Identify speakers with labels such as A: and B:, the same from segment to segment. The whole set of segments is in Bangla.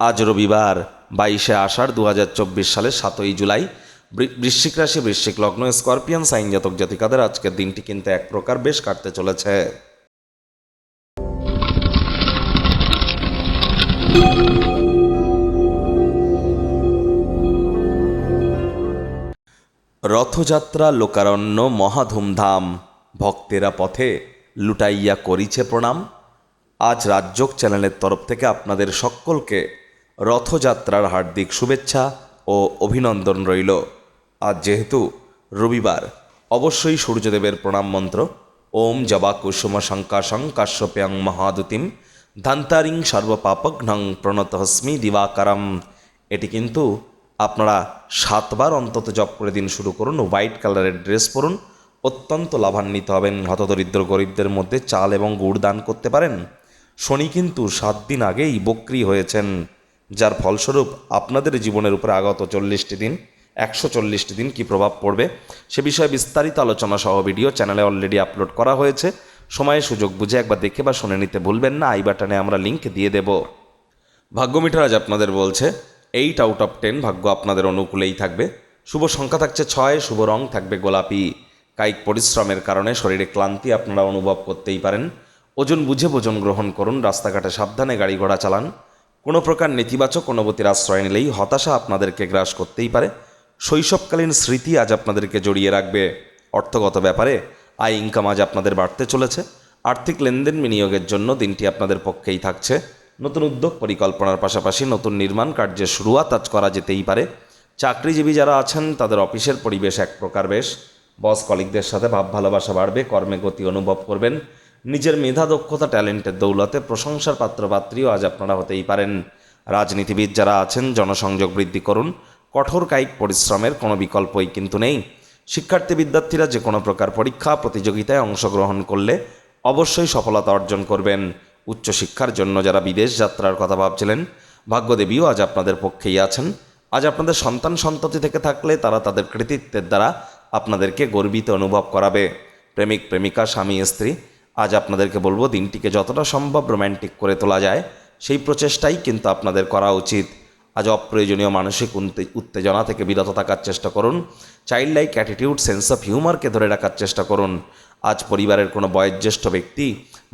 A: আজ রবিবার বাইশে আষাঢ় দু হাজার চব্বিশ সালের সাতই জুলাই। বৃশ্চিক রাশি, বৃশ্চিক লগ্ন, স্করপিয়ান সাইন জাতক জাতিকাদের আজকের দিনটি কিন্তু এক প্রকার বেশ কাটতে চলেছে। রথযাত্রা, লোকারণ্য মহাধুমধাম ভক্তেরা পথে লুটাইয়া করিছে প্রণাম। আজ রাজ্যক চ্যানেলের তরফ থেকে আপনাদের সকলকে রথযাত্রার হার্দিক শুভেচ্ছা ও অভিনন্দন রইল। আজ যেহেতু রবিবার, অবশ্যই সূর্যদেবের প্রণাম মন্ত্র, ওম জবা কুসুম শঙ্কাশং কাশ্যপ্যাং মহাদুতিম, ধান্তারিং সর্বপাপঘ্নং প্রণতহস্মি দিবাকারম। এটি কিন্তু আপনারা সাতবার অন্তত জপ করে দিন শুরু করুন, হোয়াইট কালারের ড্রেস পরুন, অত্যন্ত লাভান্বিত হবেন হতদরিদ্র গরিবদের মধ্যে চাল এবং গুড় দান করতে পারেন। শনি কিন্তু সাত দিন আগেই বক্রি হয়েছেন। যার ফলস্বরূপ আপনাদের জীবনের উপরে আগত চল্লিশটি দিন, একশো চল্লিশটি দিন কী প্রভাব পড়বে? সে বিষয়ে বিস্তারিত আলোচনা সহ ভিডিও চ্যানেলে অলরেডি আপলোড করা হয়েছে। সময়ে সুযোগ বুঝে একবার দেখে বা শুনে নিতে ভুলবেন না। আই বাটনে আমরা লিঙ্ক দিয়ে দেব। ভাগ্য মিটার আজ আপনাদের বলছে এইট আউট অফ টেন ভাগ্য আপনাদের অনুকূলেই থাকবে। শুভ সংখ্যা থাকছে ছয়, শুভ রং থাকবে গোলাপি। কায়িক পরিশ্রমের কারণে শরীরে ক্লান্তি আপনারা অনুভব করতেই পারেন। ওজন বুঝে ভোজন গ্রহণ করুন, রাস্তাঘাটে সাবধানে গাড়ি ঘোড়া চালান। কোনো প্রকার নেতিবাচক অনুভূতির আশ্রয় নিলেই হতাশা আপনাদেরকে গ্রাস করতেই পারে। শৈশবকালীন স্মৃতি আজ আপনাদেরকে জড়িয়ে রাখবে। অর্থগত ব্যাপারে আয় ইনকাম আজ আপনাদের বাড়তে চলেছে। আর্থিক লেনদেন বিনিয়োগের জন্য দিনটি আপনাদের পক্ষেই থাকছে। নতুন উদ্যোগ পরিকল্পনার পাশাপাশি নতুন নির্মাণ কার্যের শুরুয়াত আজ করা যেতেই পারে। চাকরিজীবী যারা আছেন, তাদের অফিসের পরিবেশ এক প্রকার বেশ। বস কলিকদের সাথে ভাব ভালোবাসা বাড়বে, কর্মে গতি অনুভব করবেন। নিজের মেধা, দক্ষতা, ট্যালেন্টের দৌলতে প্রশংসার পাত্রপাত্রীও আজ আপনারা হতেই পারেন। রাজনীতিবিদ যারা আছেন, জনসংযোগ বৃদ্ধি করুন। কঠোর কায়িক পরিশ্রমের কোনো বিকল্পই কিন্তু নেই। শিক্ষার্থী বিদ্যার্থীরা যে কোনো প্রকার পরীক্ষা, প্রতিযোগিতায় অংশগ্রহণ করলে অবশ্যই সফলতা অর্জন করবেন। উচ্চশিক্ষার জন্য যারা বিদেশ যাত্রার কথা ভাবছিলেন, ভাগ্যদেবীও আজ আপনাদের পক্ষেই আছেন। আজ আপনাদের সন্তান সন্ততি থেকে থাকলে তারা তাদের কৃতিত্বের দ্বারা আপনাদেরকে গর্বিত অনুভব করাবে। প্রেমিক, প্রেমিকা, স্বামী, স্ত্রী আজ আপনাদেরকে বলব, দিনটিকে যতটা সম্ভব রোম্যান্টিক করে তোলা যায়, সেই প্রচেষ্টাই কিন্তু আপনাদের করা উচিত। আজ অপ্রয়োজনীয় মানসিক উত্তেজনা থেকে বিরত থাকার চেষ্টা করুন child like attitude sense of হিউমারকে ধরে রাখার চেষ্টা করুন। আজ পরিবারের কোনো বয়োজ্যেষ্ঠ ব্যক্তি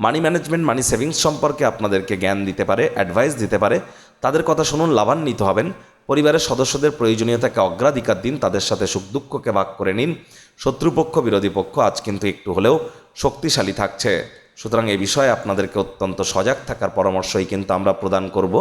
A: মানি ম্যানেজমেন্ট মানি সেভিংস সম্পর্কে আপনাদেরকে জ্ঞান দিতে পারে অ্যাডভাইস দিতে পারে, তাদের কথা শুনুন, লাভান্বিত হবেন। পরিবারের সদস্যদের প্রয়োজনীয়তাকে অগ্রাধিকার দিন, তাদের সাথে সুখ দুঃখকে ভাগ করে নিন। শত্রুপক্ষ, বিরোধী পক্ষ আজ কিন্তু একটু হলেও শক্তিশালী থাকছে। সুতরাং এ বিষয়ে আপনাদেরকে অত্যন্ত সজাগ থাকার পরামর্শই কিন্তু আমরা প্রদান করব।